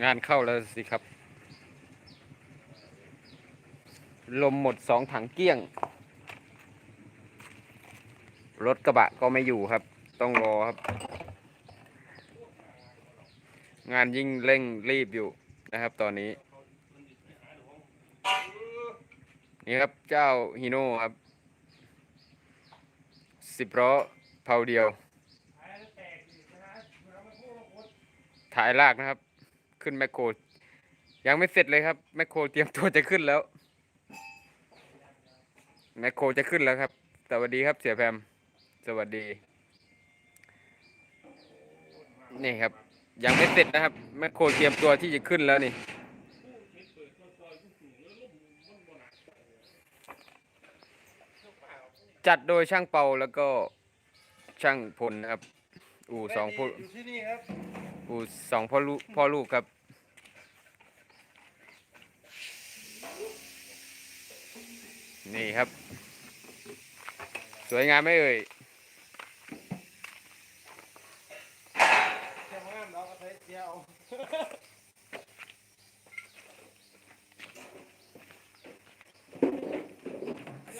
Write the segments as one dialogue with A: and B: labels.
A: งานเข้าแล้วสิครับ ลมหมดสองถังเกลี้ยง รถกระบะก็ไม่อยู่ครับ ต้องรอครับ งานยิ่งเร่งรีบอยู่นะครับตอนนี้ นี่ครับเจ้าฮีโน่ครับสิบล้อเผาเดียวถ่ายลากนะครับ ขึ้นแมคโครยังไม่เสร็จเลยครับแมคโครเตรียมตัวจะขึ้นแล้วแมคโครจะขึ้นแล้วครับสวัสดีครับเสียแพมสวัสดี นี่ครับ ยังไม่เสร็จนะครับแมคโครเตรียมตัวที่จะขึ้นแล้วนี่จัดโดยช่างเปาแล้วก็ช่างพลนะครับ อู่สองพ่อ
B: อยู่ที่นี่ครับ
A: อู่สองพ่อลูกพ่อลูกครับนี่ครับ สวยงามไหมเอ่ย
B: แค่ห้ามเราก็ใช้เจียว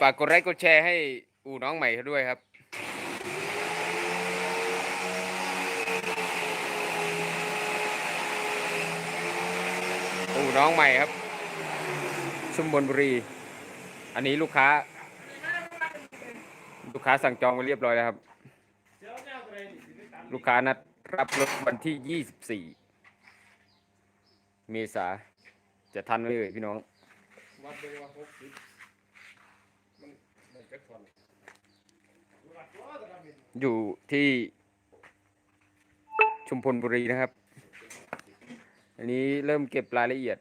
A: ฝากกดไลค์กดแชร์ให้อู่น้องใหม่เขาด้วยครับ อู่ น้องใหม่ครับ ชุมบนบุรี อันนี้ลูกค้า ลูกค้าสั่งจองไปเรียบร้อยแล้วครับ ลูกค้านัดรับรถวันที่24เมษาจะทันไหมเอ่ยพี่น้อง
B: วัดเบอร์ว่าหกสิบมันมันจะผ่อน
A: อยู่ที่ชุมพลบุรีนะครับ อันนี้เริ่มเก็บรายละเอียด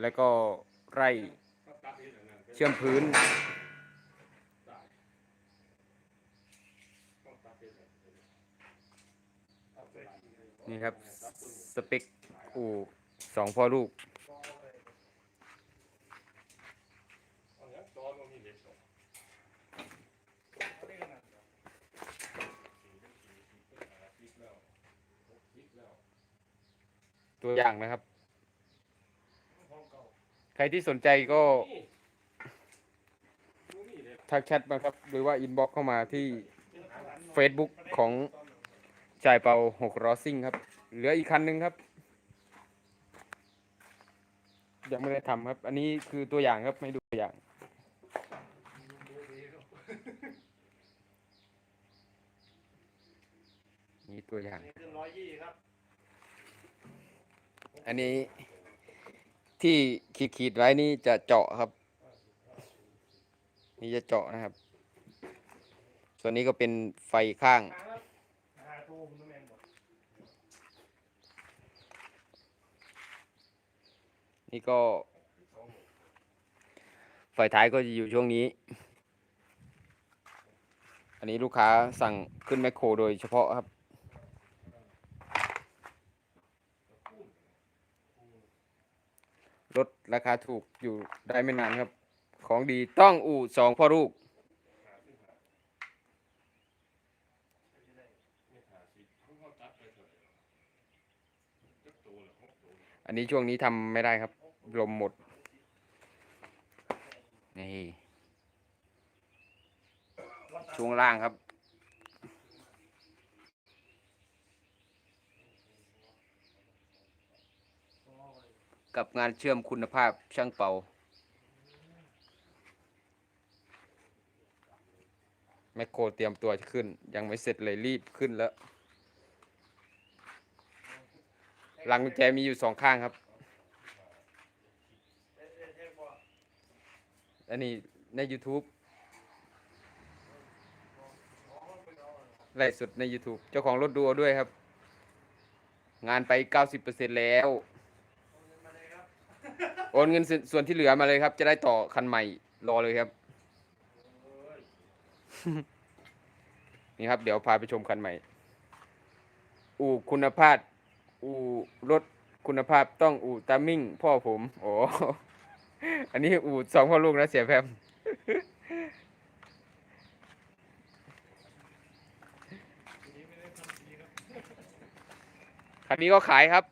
A: แล้วก็ไร่เชื่อมพื้น นี่ครับ สเปคอู่สองพ่อลูก ตัวอย่างนะครับ ใครที่สนใจก็ ทักแชทมาครับ หรือว่าอินบ็อกเข้ามาที่ Facebook ของชายเปาหกรอซิ่งครับ เหลืออีกคันหนึ่งครับ ยังไม่ได้ทำครับ อันนี้คือตัวอย่างครับไม่ดูตัวอย่างนี่ตัวอย่าง
B: นี่คือร้อยยี่ครับ
A: อันนี้ที่ขีดขีดไว้นี่จะเจาะครับ นี่จะเจาะนะครับ ส่วนนี้ก็เป็นไฟข้าง
B: นี่
A: ก็ ไฟท้ายก็จะอยู่ช่วงนี้ อันนี้ลูกค้าสั่งขึ้นแมคโครโดยเฉพาะครับ รถราคาถูกอยู่ได้ไม่นานครับ ของดีต้องอู่สองพ่อลูก อันนี้ช่วงนี้ทำไม่ได้ครับ ลมหมด นี่ช่วงล่างครับ กับงานเชื่อมคุณภาพช่างเป่า แมคโครเตรียมตัวจะขึ้น ยังไม่เสร็จเลยรีบขึ้นแล้วลังกุญแจมีอยู่สองข้างครับ อันนี้ใน YouTube ไลฟ์สดใน YouTube เจ้าของรถดูด้วยครับ งานไป 90%แล้ว โอนเงินส่วนที่เหลือมาเลยครับ จะได้ต่อคันใหม่รอเลยครับ นี่ครับ เดี๋ยวพาไปชมคันใหม่ อู่คุณภาพ อู่รถคุณภาพต้องอู่ตามิ่ง พ่อผมโอ้อันนี้อู่สองพ่อลูกนะเสียแพม
B: คั
A: นนี้ก็ขายครับ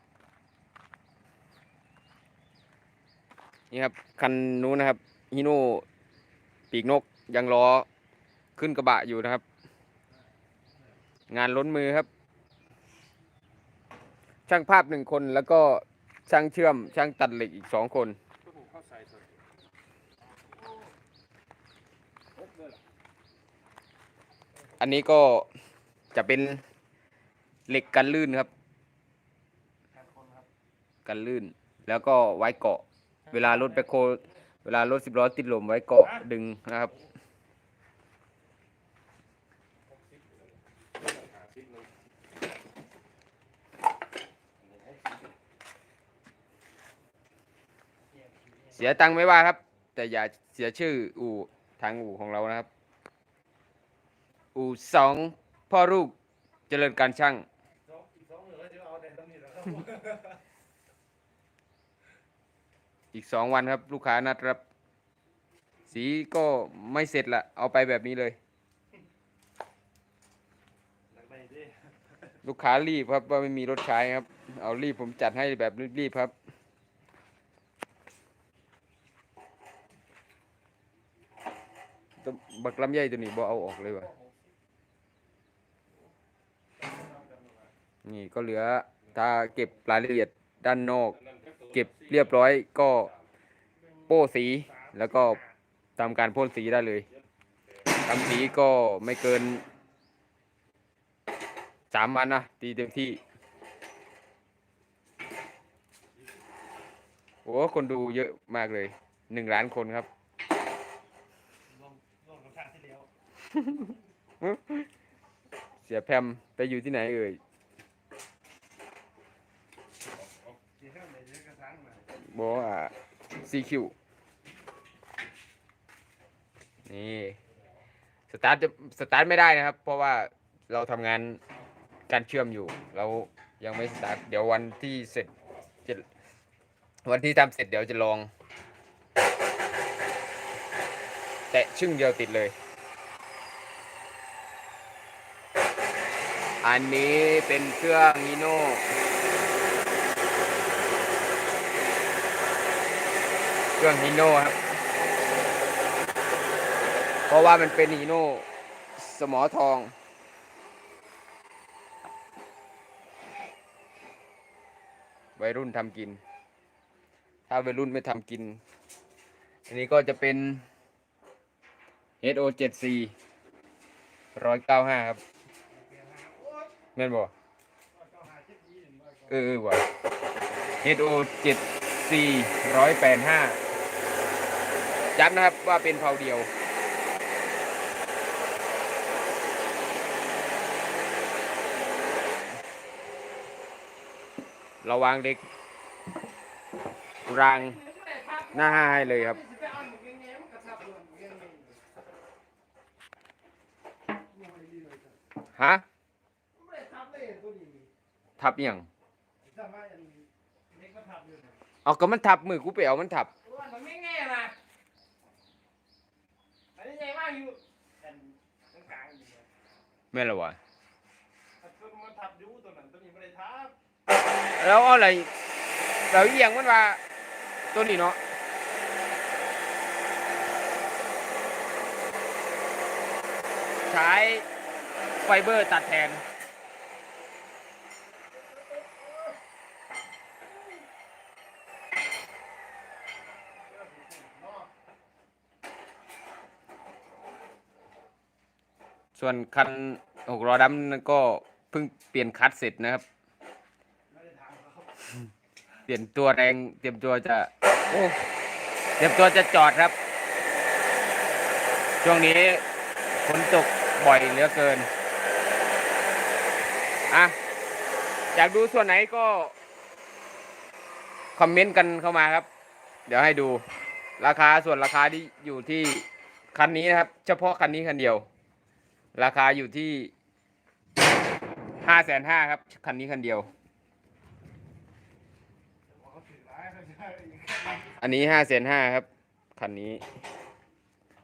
A: นี่ครับคันนู้นนะครับฮิโน่ปีกนกยังล้อขึ้นกระบะอยู่นะครับ งานล้นมือครับ ช่างภาพหนึ่งคนแล้วก็ช่างเชื่อมช่างตัดเหล็กอีกสองคนอันนี้ก็จะเป็นเหล็กกันลื่นครับ
B: การคนครับ
A: กันลื่นแล้วก็ไว้เกาะ เวลารถไปโคเวลารถสิบล้อติดลมไว้เกาะดึงนะครับ
B: หกสิบหาสิบหนึ่ง
A: เสียตังค์ไม่ว่าครับ แต่อย่าเสียชื่ออู่ทางอู่ของเรานะครับ อู่สองพ่อลูกเจริญการช่าง
B: ส องอีกสองเหลือจะเอาแต่ตรงนี้แหละครับ
A: อีกสองวันครับ ลูกค้านัดรับ สีก็ไม่เสร็จละเอาไปแบบนี้เลย
B: หลังในดิ
A: ลูกค้ารีบครับว่าไม่มีรถใช้ครับ เอารีบผมจัดให้แบบรีบๆครับตัวบักลำไยตัวนี้บ่เอาออกเลยว่ะนี่ก็เหลือถ้าเก็บรายละเอียดด้านนอก เก็บเรียบร้อยก็โป้สีแล้วก็ทำการพ่นสีได้เลยทำสีก็ไม่เกินสามวันนะตีเต็มที่โอ้คนดูเยอะมากเลยหนึ่งล้านคนครับ
B: ลงลงกับชาติที่แล้ว
A: เสียแพมไปอยู่ที่ไหนเอ่ย
B: ที่ข้างในเยอะกระทัง มา
A: บอกว่าซีคิวนี่สตาร์ทจะสตาร์ทไม่ได้นะครับ เพราะว่าเราทำงานการเชื่อมอยู่เรายังไม่สตาร์ทเดี๋ยววันที่เสร็จจะวันที่ทำเสร็จเดี๋ยวจะลอง แตะชึ่งเดียวติดเลย อันนี้เป็นเครื่องนีโน่ เครื่องฮีโน่ครับ เพราะว่ามันเป็นฮีโน่สมอทอง วัยรุ่นทำกิน ถ้าวัยรุ่นไม่ทำกิน อันนี้ก็จะเป็น SO 7 4 195 ครับแม่นบ่เออเออว่ะ SO 7 4 185 ย้ำนะครับว่าเป็นเผาเดียวราวางเด็กรางหน้าห้าให้เลยครับฮะทับย่างเอาก็มันทับมือกูไปเอามันทับ
B: มันไม่แง่นะอันนี้ใหญ่มากอยู่แผ่นกลางๆอยู่เนี่ย
A: แม่นและวะ
B: ตัวมันทับอยู่ตัวนั้นตัวนี้ไม่ได้ทับ
A: แล้วเอาอะไรเราเอียงมันว่าตัวนี้เนาะใช้ไฟเบอร์ตัดแทน ส่วนคันหกล้อดำนั่นก็เพิ่งเปลี่ยนคัดเสร็จนะครับ
B: เขา
A: เปลี่ยนตัวแรงเตรียมตัวจะโอ้เตรียมตัวจะจอดครับ ช่วงนี้ฝนตกบ่อยเหลือเกินอะอยากดูส่วนไหนก็ คอมเมนต์กันเข้ามาครับ เดี๋ยวให้ดู ราคาส่วนราคาที่อยู่ที่คันนี้นะครับ เฉพาะคันนี้คันเดียว ราคาอยู่ที่ห้าแสนห้าครับ คันนี้คันเดียว
B: อั
A: นนี้ห้าแสนห้าครับ คันนี้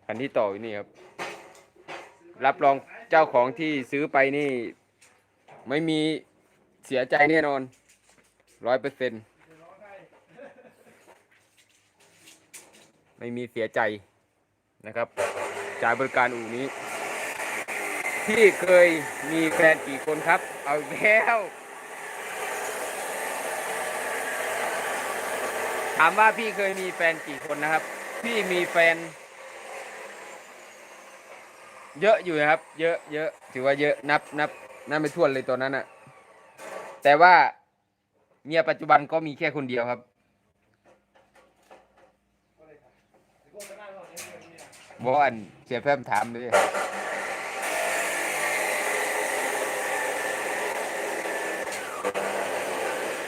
A: คันที่ต่ออยู่นี่ครับ รับรองเจ้าของที่ซื้อไปนี่ ไม่มีเสียใจแน่นอนร้อยเปอร์เซ็นต์
B: ไม่
A: มีเสียใจนะครับ จ่ายบริการอู่นี้ พี่เคยมีแฟนกี่คนครับ เอาแล้วถามว่าพี่เคยมีแฟนกี่คนนะครับ พี่มีแฟน เยอะอยู่นะครับ เยอะเยอะถือว่าเยอะนับนับนับไม่ถ้วนเลยตอนนั้นอะแต่ว่าเมียปัจจุบันก็มีแค่คนเดียวครับ
B: บอเนี่ยเนี่ย
A: บอกอันเสียแฟมถามเลย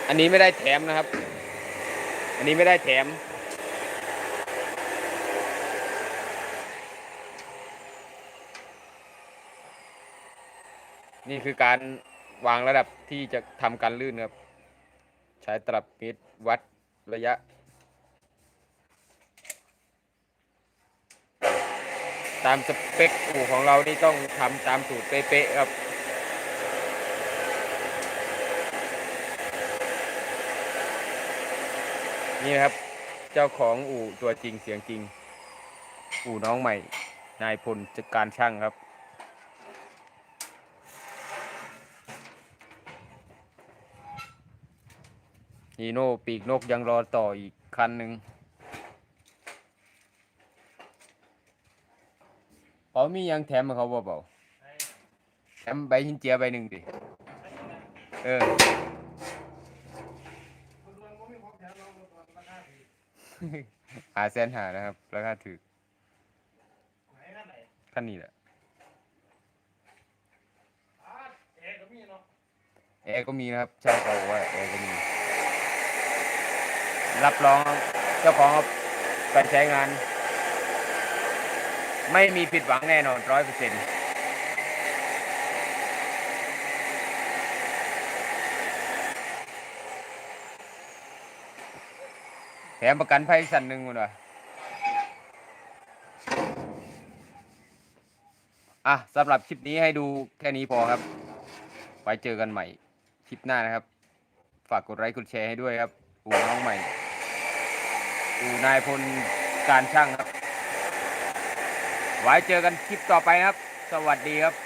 A: อันนี้ไม่ได้แถมนะครับ อันนี้ไม่ได้แถม นี่คือการวางระดับที่จะทำการลื่นครับ ใช้ตลับมตรวัดระยะตามสเปคอู่ของเรานี่ต้องทำตามสูตรเป๊ะๆครับ นี่นะครับ เจ้าของอู่ตัวจริงเสียงจริง อู่น้องใหม่ นายพลจัดการช่างครับ นีโน่ปีกนกยังรอต่ออีกคันหนึ่งเปามียังแถมมาเขาบ่เปล่าแถมใบหินเจียใบหนึ่งดิ
B: ไอ้นี่นะ
A: เออ
B: คุณมันก็มีของแถมเราตัวราคาดี
A: หาแสนหานะครับ ราคาถือ
B: ไหนนั่นไหน
A: ขั้นนี้แหละ
B: อ่าเอ๋ก็มีเนาะ
A: แอร์ก็มีนะครับช่างเขาบอกว่าแอร์ก็มี รับรองเจ้าของเอาไปใช้งาน ไม่มีผิดหวังแน่นอนร้อยเปอร์เซ็นต์ มประกันภัยสั่นหนึ่งมันวะอะสำหรับคลิปนี้ให้ดูแค่นี้พอครับ ไว้เจอกันใหม่คลิปหน้านะครับ ฝากกดไลค์กดแชร์ให้ด้วยครับอู่น้องใหม่อู่นายพลการช่างครับ ไว้เจอกันคลิปต่อไปครับ สวัสดีครับ